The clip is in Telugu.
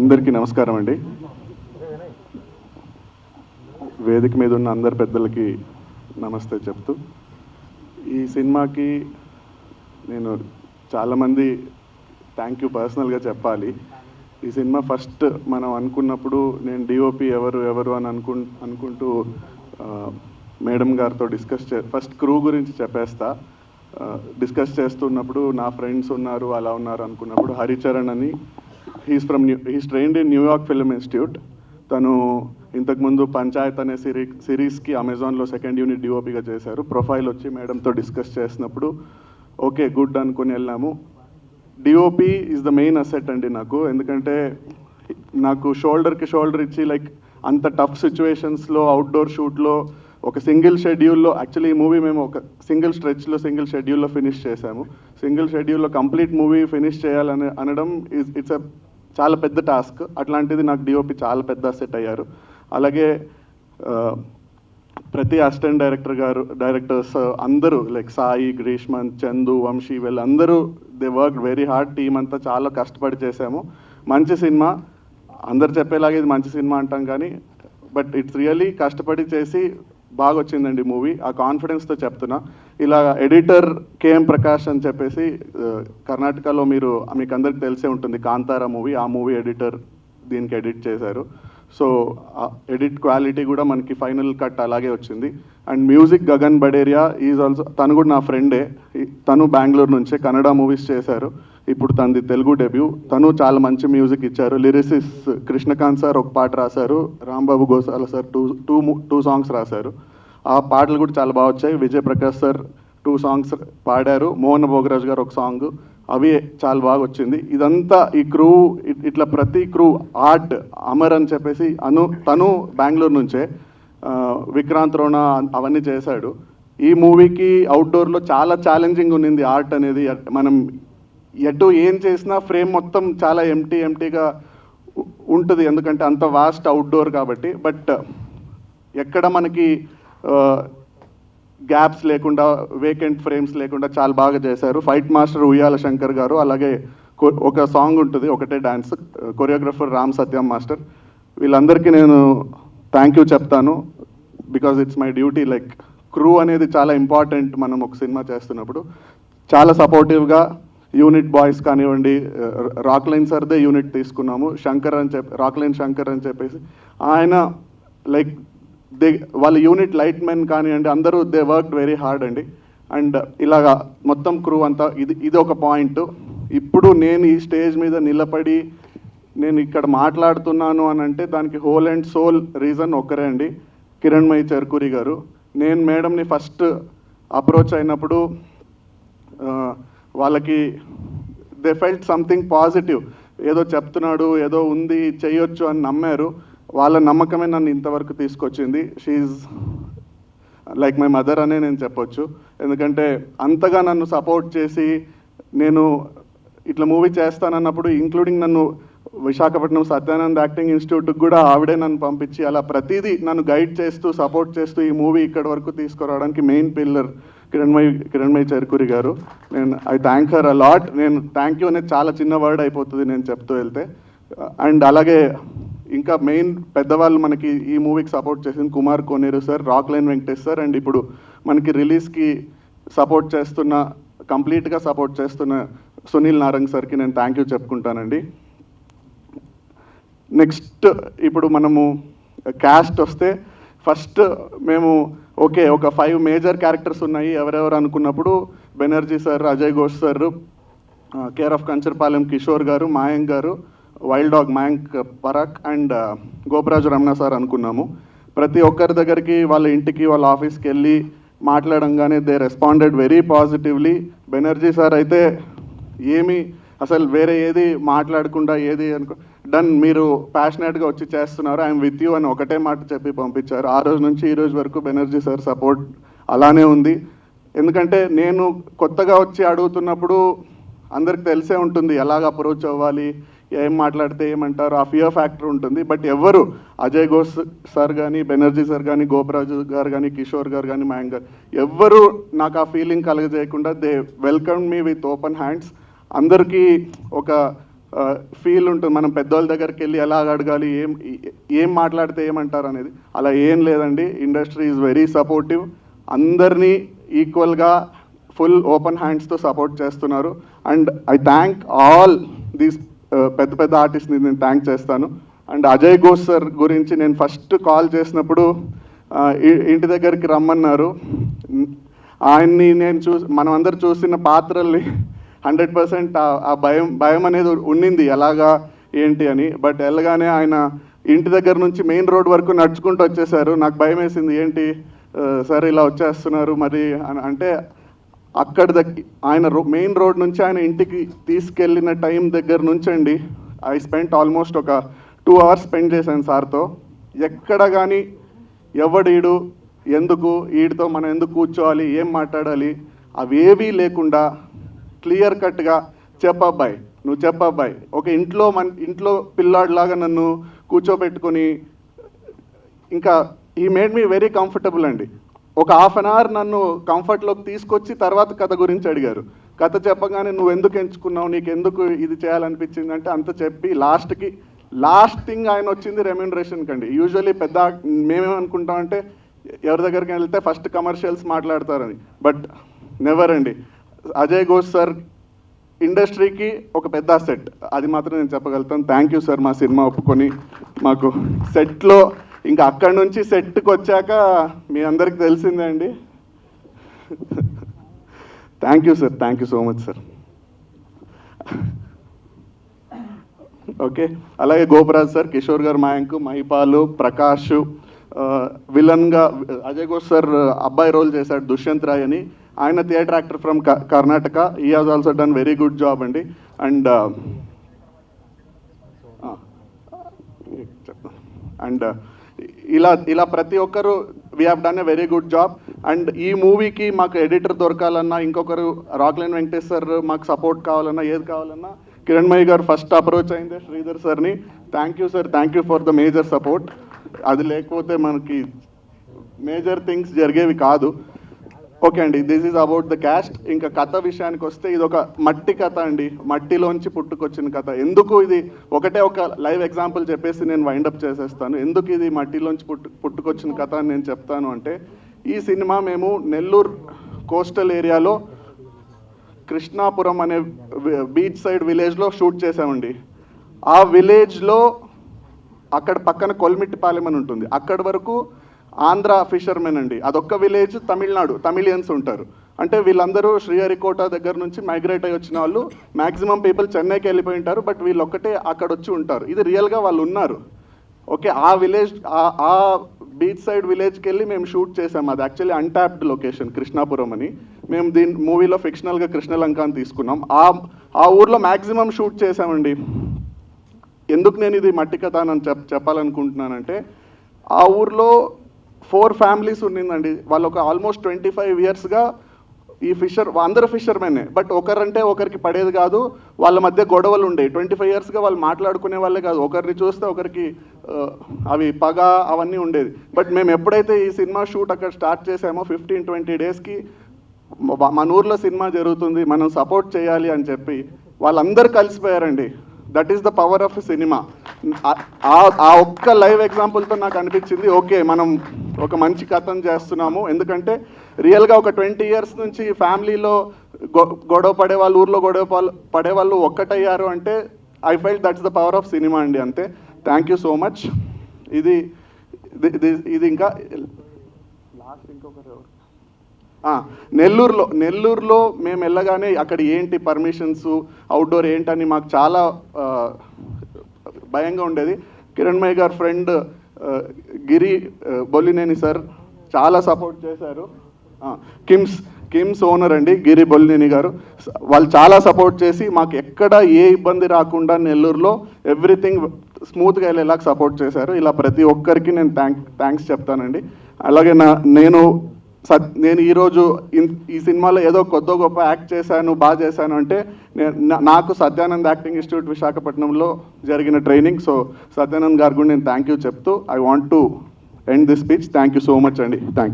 అందరికీ నమస్కారం అండి. వేదిక మీద ఉన్న అందరి పెద్దలకి నమస్తే చెప్తూ ఈ సినిమాకి నేను చాలామంది థ్యాంక్ యూ పర్సనల్గా చెప్పాలి. ఈ సినిమా ఫస్ట్ మనం అనుకున్నప్పుడు నేను డిఓపి ఎవరు ఎవరు అని అనుకు అనుకుంటూ మేడం గారితో డిస్కస్ చే ఫస్ట్ క్రూ గురించి చెప్పేస్తా. డిస్కస్ చేస్తున్నప్పుడు నా ఫ్రెండ్స్ ఉన్నారు అలా ఉన్నారు అనుకున్నప్పుడు హరిచరణ్ అని he's from new he's trained in New York film institute తను ఇంతకుముందు పంచాయత్ అనే సిరీ సిరీస్కి అమెజాన్లో సెకండ్ యూనిట్ డిఓపిగా చేశారు. ప్రొఫైల్ వచ్చి మేడంతో డిస్కస్ చేసినప్పుడు ఓకే గుడ్ అనుకుని వెళ్ళాము. DOP is the main asset అండి నాకు. ఎందుకంటే నాకు షోల్డర్కి షోల్డర్ ఇచ్చి లైక్ అంత టఫ్ సిచ్యువేషన్స్లో అవుట్డోర్ షూట్లో ఒక సింగిల్ షెడ్యూల్లో యాక్చువల్లీ ఈ మూవీ మేము ఒక సింగిల్ స్ట్రెచ్లో సింగిల్ షెడ్యూల్లో ఫినిష్ చేశాము. సింగిల్ షెడ్యూల్లో కంప్లీట్ మూవీ ఫినిష్ చేయాలని అనడం ఇస్ ఇట్స్ అ చాలా పెద్ద టాస్క్ అట్లాంటిది నాకు డిఓపి చాలా పెద్ద అసెట్ అయ్యారు. అలాగే ప్రతి అసిస్టెంట్ డైరెక్టర్ గారు డైరెక్టర్స్ అందరూ లైక్ సాయి గ్రీష్మన్ చందు వంశీ వీళ్ళందరూ they work very hard team అంతా చాలా కష్టపడి చేసాము మంచి సినిమా. అందరు చెప్పేలాగా ఇది మంచి సినిమా అంటాం కానీ బట్ ఇట్స్ రియల్లీ కష్టపడి చేసి బాగా వచ్చిందండి మూవీ. ఆ కాన్ఫిడెన్స్తో చెప్తున్నా. ఇలా ఎడిటర్ కేఎం ప్రకాష్ అని చెప్పేసి కర్ణాటకలో మీరు మీకు అందరికి తెలిసే ఉంటుంది కాంతారా మూవీ. ఆ మూవీ ఎడిటర్ దీనికి ఎడిట్ చేశారు. సో ఎడిట్ క్వాలిటీ కూడా మనకి ఫైనల్ కట్ అలాగే వచ్చింది. And music Gagan Baderia is also తను కూడా నా ఫ్రెండే. ఈ- తను బెంగళూరు నుంచే కన్నడ మూవీస్ చేశారు. ఇప్పుడు తనది తెలుగు డెబ్యూ. తను చాలా మంచి మ్యూజిక్ ఇచ్చారు. లిరిసిస్ కృష్ణకాంత్ సార్ ఒక పాట రాశారు. Rambabu Gosala sir two two two songs రాశారు. ఆ పాటలు కూడా చాలా బాగా వచ్చాయి. Vijay Prakash sir two songs పాడారు. మోహన్ భోగరాజ్ గారు ఒక సాంగ్. అవి చాలా బాగా వచ్చింది. ఇదంతా ఈ క్రూ ఇట్లా ప్రతి క్రూ ఆర్ట్ అమర్ అని చెప్పేసి అను తను బెంగళూరు నుంచే విక్రాంత్ రోణ అవన్నీ చేశాడు. ఈ మూవీకి అవుట్డోర్లో చాలా ఛాలెంజింగ్ ఉన్నింది ఆర్ట్ అనేది. మనం ఎటు ఏం చేసినా ఫ్రేమ్ మొత్తం చాలా ఎంటీ ఎంటీగా ఉంటుంది. ఎందుకంటే అంత వాస్ట్ అవుట్డోర్ కాబట్టి. బట్ ఎక్కడ మనకి గ్యాప్స్ లేకుండా వేకెంట్ ఫ్రేమ్స్ లేకుండా చాలా బాగా చేశారు. ఫైట్ మాస్టర్ ఉయ్యాల శంకర్ గారు అలాగే ఒక సాంగ్ ఉంటుంది. ఒకటే dance choreographer Ram Satyam master వీళ్ళందరికీ నేను థ్యాంక్ యూ చెప్తాను. Because it's my duty like crew అనేది చాలా ఇంపార్టెంట్ మనం ఒక సినిమా చేస్తున్నప్పుడు. చాలా సపోర్టివ్గా యూనిట్ బాయ్స్ కానివ్వండి రాక్ లైన్ సర్దే యూనిట్ తీసుకున్నాము శంకర్ అని చెప్పి రాక్ లైన్ శంకర్ అని చెప్పేసి. ఆయన లైక్ దే వాళ్ళ యూనిట్ లైట్ మెన్ కానివ్వండి అందరూ దే వర్క్ వెరీ హార్డ్ అండి. అండ్ ఇలాగా మొత్తం క్రూ అంతా ఇది ఇది ఒక పాయింట్. ఇప్పుడు నేను ఈ స్టేజ్ మీద నిలబడి నేను ఇక్కడ మాట్లాడుతున్నాను అని అంటే దానికి హోల్ అండ్ సోల్ రీజన్ ఒక్కరే అండి. కిరణ్మయి చర్కూరి గారు. నేను మేడంని ఫస్ట్ అప్రోచ్ అయినప్పుడు వాళ్ళకి దే ఫెల్ట్ సంథింగ్ పాజిటివ్ ఏదో చెప్తున్నాడు ఏదో ఉంది చేయొచ్చు అని నమ్మారు. వాళ్ళ నమ్మకమే నన్ను ఇంతవరకు తీసుకొచ్చింది. షీఈ్ లైక్ మై మదర్ అనే నేను చెప్పొచ్చు. ఎందుకంటే అంతగా నన్ను సపోర్ట్ చేసి నేను ఇట్లా మూవీ చేస్తానన్నప్పుడు ఇంక్లూడింగ్ నన్ను విశాఖపట్నం సత్యానంద్ యాక్టింగ్ ఇన్స్టిట్యూట్కి కూడా ఆవిడే నన్ను పంపించి అలా ప్రతిదీ నన్ను గైడ్ చేస్తూ సపోర్ట్ చేస్తూ ఈ మూవీ ఇక్కడ వరకు తీసుకురావడానికి మెయిన్ పిల్లర్ కిరణ్మయ్ కిరణ్మయ్ చర్కూరి గారు. నేను I thank her a lot నేను థ్యాంక్ యూ అనేది చాలా చిన్న వర్డ్ అయిపోతుంది నేను చెప్తూ వెళ్తే. అండ్ అలాగే ఇంకా మెయిన్ పెద్దవాళ్ళు మనకి ఈ మూవీకి సపోర్ట్ చేసింది Kumar Koneru sir Rockline Venkatesh sir and ఇప్పుడు మనకి రిలీజ్కి సపోర్ట్ చేస్తున్న కంప్లీట్గా సపోర్ట్ చేస్తున్న సునీల్ నారంగ్ సార్కి నేను థ్యాంక్ యూ చెప్పుకుంటానండి. నెక్స్ట్ ఇప్పుడు మనము క్యాస్ట్ వస్తే ఫస్ట్ మేము ఓకే ఒక ఫైవ్ మేజర్ క్యారెక్టర్స్ ఉన్నాయి. ఎవరెవరు అనుకున్నప్పుడు Banerjee sir Ajay Ghosh sir care of Kancharapalem Kishore గారు మాయంక్ గారు wild dog Mayank Parakh and Goparaju Ramana sir అనుకున్నాము. ప్రతి ఒక్కరి దగ్గరికి వాళ్ళ ఇంటికి వాళ్ళ ఆఫీస్కి వెళ్ళి మాట్లాడంగానే they responded very positively Banerjee sir అయితే ఏమి అసలు వేరే ఏది మాట్లాడకుండా ఏది అనుకో డన్ మీరు ప్యాషనెట్గా వచ్చి చేస్తున్నారు ఐఎమ్ విత్ యూ అని ఒకటే మాట చెప్పి పంపించారు. ఆ రోజు నుంచి ఈ రోజు వరకు బెనర్జీ సార్ సపోర్ట్ అలానే ఉంది. ఎందుకంటే నేను కొత్తగా వచ్చి అడుగుతున్నప్పుడు అందరికి తెలిసే ఉంటుంది ఎలాగ అప్రోచ్ అవ్వాలి ఏం మాట్లాడితే ఏమంటారు ఆ ఫియర్ ఫ్యాక్టర్ ఉంటుంది. బట్ ఎవరు? అజయ్ ఘోష్ సార్ కానీ బెనర్జీ సార్ కానీ గోపరాజు గారు కానీ కిషోర్ గారు కానీ మాయం గారు. ఎవ్వరు నాకు ఆ feeling కలగజేయకుండా they welcome me with open hands అందరికీ ఒక ఫీల్ ఉంటుంది. మనం పెద్దవాళ్ళ దగ్గరికి వెళ్ళి ఎలా అడగాలి ఏం ఏం మాట్లాడితే ఏమంటారు అనేది. అలా ఏం లేదండి. ఇండస్ట్రీ ఈజ్ వెరీ సపోర్టివ్ అందరినీ ఈక్వల్గా ఫుల్ ఓపెన్ హ్యాండ్స్తో సపోర్ట్ చేస్తున్నారు. And I thank all these పెద్ద పెద్ద ఆర్టిస్ట్ని నేను థ్యాంక్ చేస్తాను. అండ్ అజయ్ ఘోష్ సార్ గురించి నేను ఫస్ట్ కాల్ చేసినప్పుడు ఇంటి దగ్గరికి రమ్మన్నారు. ఆయన్ని నేను చూ మనం అందరు చూసిన పాత్రల్ని హండ్రెడ్ పర్సెంట్ ఆ భయం భయం అనేది ఉండింది ఎలాగా ఏంటి అని. బట్ వెళ్ళగానే ఆయన ఇంటి దగ్గర నుంచి మెయిన్ రోడ్ వరకు నడుచుకుంటూ వచ్చేసారు. నాకు భయం వేసింది ఏంటి సార్ ఇలా వచ్చేస్తున్నారు మరి అని. అంటే అక్కడ దగ్గర ఆయన మెయిన్ రోడ్ నుంచి ఆయన ఇంటికి తీసుకెళ్ళిన టైం దగ్గర నుంచి అండి ఐ స్పెంట్ ఆల్మోస్ట్ ఒక టూ అవర్స్ స్పెండ్ చేశాను సార్తో. ఎక్కడ కానీ ఎవడీడు ఎందుకు వీడితో మనం ఎందుకు కూర్చోవాలి ఏం మాట్లాడాలి అవేవీ లేకుండా క్లియర్ కట్గా చెప్పబ్బాయి నువ్వు చెప్పబ్బాయి ఒక ఇంట్లో మన ఇంట్లో పిల్లాడిలాగా నన్ను కూర్చోబెట్టుకొని ఇంకా ఈ మేడ్ మీ వెరీ కంఫర్టబుల్ అండి. ఒక హాఫ్ అన్ అవర్ నన్ను కంఫర్ట్లోకి తీసుకొచ్చి తర్వాత కథ గురించి అడిగారు. కథ చెప్పగానే నువ్వు ఎందుకు ఎంచుకున్నావు నీకు ఎందుకు ఇది చేయాలనిపించింది అంటే అంత చెప్పి లాస్ట్కి లాస్ట్ థింగ్ ఆయన వచ్చింది రెమ్యూనరేషన్కి అండి యూజువల్లీ పెద్ద మేమేమనుకుంటామంటే ఎవరి దగ్గరికి వెళ్తే ఫస్ట్ కమర్షియల్స్ మాట్లాడతారని. బట్ నెవర్ అండి. అజయ్ ఘోష్ సార్ ఇండస్ట్రీకి ఒక పెద్ద సెట్ అది మాత్రం నేను చెప్పగలుగుతాను. థ్యాంక్ యూ సార్ మా సినిమా ఒప్పుకొని మాకు సెట్లో ఇంకా అక్కడి నుంచి సెట్కి వచ్చాక మీ అందరికి తెలిసిందే అండి. Thank you sir thank you so much sir okay అలాగే గోపరాజ్ సార్ కిషోర్ గారు మాయంకు మహిపాలు ప్రకాష్ విలన్గా అజయ్ ఘోష్ సార్ అబ్బాయి రోల్ చేశాడు దుష్యంత్ రాయ్ అని. ఆయన థియేటర్ యాక్టర్ ఫ్రమ్ కర్ణాటక. ఈ has also done very good job అండి. అండ్ అండ్ ఇలా ఇలా ప్రతి ఒక్కరు we have done a very good job and ఈ మూవీకి మాకు ఎడిటర్ దొరకాలన్నా ఇంకొకరు రాక్లైన్ వెంకటేష్ సార్ మాకు సపోర్ట్ కావాలన్నా ఏది కావాలన్నా కిరణ్మయ్య గారు ఫస్ట్ అప్రోచ్ అయింది శ్రీధర్ సార్ని. Thank you sir thank you for the major support అది లేకపోతే మనకి మేజర్ థింగ్స్ జరిగేవి కాదు. ఓకే అండి this is about the cast ఇంకా కథ విషయానికి వస్తే ఇది ఒక మట్టి కథ అండి. మట్టిలోంచి పుట్టుకొచ్చిన కథ. ఎందుకు ఇది? ఒకటే ఒక లైవ్ ఎగ్జాంపుల్ చెప్పేసి నేను వైండప్ చేసేస్తాను. ఎందుకు ఇది మట్టిలోంచి పుట్టు పుట్టుకొచ్చిన కథ అని నేను చెప్తాను అంటే ఈ సినిమా మేము నెల్లూరు కోస్టల్ ఏరియాలో కృష్ణాపురం అనే బీచ్ సైడ్ విలేజ్లో షూట్ చేసామండి ఆ విలేజ్లో అక్కడ పక్కన కొల్మిట్టిపాలెం అని ఉంటుంది. అక్కడ వరకు ఆంధ్ర ఫిషర్మెన్ అండి. అదొక్క విలేజ్ తమిళనాడు తమిళియన్స్ ఉంటారు. అంటే వీళ్ళందరూ శ్రీహరికోట దగ్గర నుంచి మైగ్రేట్ అయ్యి వచ్చిన వాళ్ళు. మ్యాక్సిమం పీపుల్ చెన్నైకి వెళ్ళిపోయి ఉంటారు బట్ వీళ్ళు ఒక్కటే అక్కడ వచ్చి ఉంటారు. ఇది రియల్గా వాళ్ళు ఉన్నారు. ఓకే ఆ విలేజ్ ఆ- ఆ బీచ్ సైడ్ విలేజ్కి వెళ్ళి మేము షూట్ చేసాం. అది యాక్చువల్లీ అన్టాప్డ్ లొకేషన్ కృష్ణాపురం అని. మేము దీని మూవీలో ఫిక్షనల్గా కృష్ణలంక అని తీసుకున్నాం. ఆ ఆ ఊర్లో మ్యాక్సిమం షూట్ చేసామండి. ఎందుకు నేను ఇది మట్టి కథ అని చెప్ చెప్పాలనుకుంటున్నానంటే ఆ ఊర్లో ఫోర్ ఫ్యామిలీస్ ఉండిందండి. వాళ్ళు ఒక ఆల్మోస్ట్ ట్వంటీ ఫైవ్ ఇయర్స్గా ఈ ఫిషర్ అందరు ఫిషర్మెనే బట్ ఒకరంటే ఒకరికి పడేది కాదు వాళ్ళ మధ్య గొడవలు ఉండే. ట్వంటీ ఫైవ్ ఇయర్స్గా వాళ్ళు మాట్లాడుకునే వాళ్ళే కాదు. ఒకరిని చూస్తే ఒకరికి అవి పగ అవన్నీ ఉండేది. బట్ మేము ఎప్పుడైతే ఈ సినిమా షూట్ అక్కడ స్టార్ట్ చేసామో ఫిఫ్టీన్ ట్వంటీ డేస్కి మన ఊర్లో సినిమా జరుగుతుంది మనం సపోర్ట్ చేయాలి అని చెప్పి వాళ్ళందరూ కలిసిపోయారండి. That is the power of cinema ఆ ఒక్క లైవ్ ఎగ్జాంపుల్తో నాకు అనిపించింది ఓకే మనం ఒక మంచి కథను చేస్తున్నాము. ఎందుకంటే రియల్గా ఒక ట్వంటీ ఇయర్స్ నుంచి ఫ్యామిలీలో గొ- గొడవ పడే వాళ్ళు ఊర్లో గొడవ పడే వాళ్ళు ఒక్కటయ్యారు అంటే I feel that's the power of cinema అండి అంతే. థ్యాంక్ యూ సో మచ్ ఇది ఇది- ఇది- ఇంకా లాస్ట్ ఇంకొకరు నెల్లూరులో నెల్లూరులో మేము వెళ్ళగానే అక్కడ ఏంటి పర్మిషన్స్ అవుట్డోర్ ఏంటని మాకు చాలా భయంగా ఉండేది. కిరణ్మయ్య గారు ఫ్రెండ్ గిరి బొల్లినేని సార్ చాలా సపోర్ట్ చేశారు. కిమ్స్ కిమ్స్ ఓనర్ అండి గిరి బొల్లినేని గారు. వాళ్ళు చాలా సపోర్ట్ చేసి మాకు ఎక్కడ ఏ ఇబ్బంది రాకుండా నెల్లూరులో ఎవ్రీథింగ్ స్మూత్గా వెళ్ళేలాగా సపోర్ట్ చేశారు. ఇలా ప్రతి ఒక్కరికి నేను థ్యాంక్ థ్యాంక్స్ చెప్తానండి. అలాగే నా నేను సత్ నేను ఈరోజు ఇన్- ఈ సినిమాలో ఏదో కొత్త గొప్ప యాక్ట్ చేశాను బాగా చేశాను అంటే నేను నా- నాకు సత్యానంద్ యాక్టింగ్ ఇన్స్టిట్యూట్ విశాఖపట్నంలో జరిగిన ట్రైనింగ్. సో సత్యానంద్ గారు కూడా నేను థ్యాంక్ యూ చెప్తూ I want to end this speech thank you so much అండి. థ్యాంక్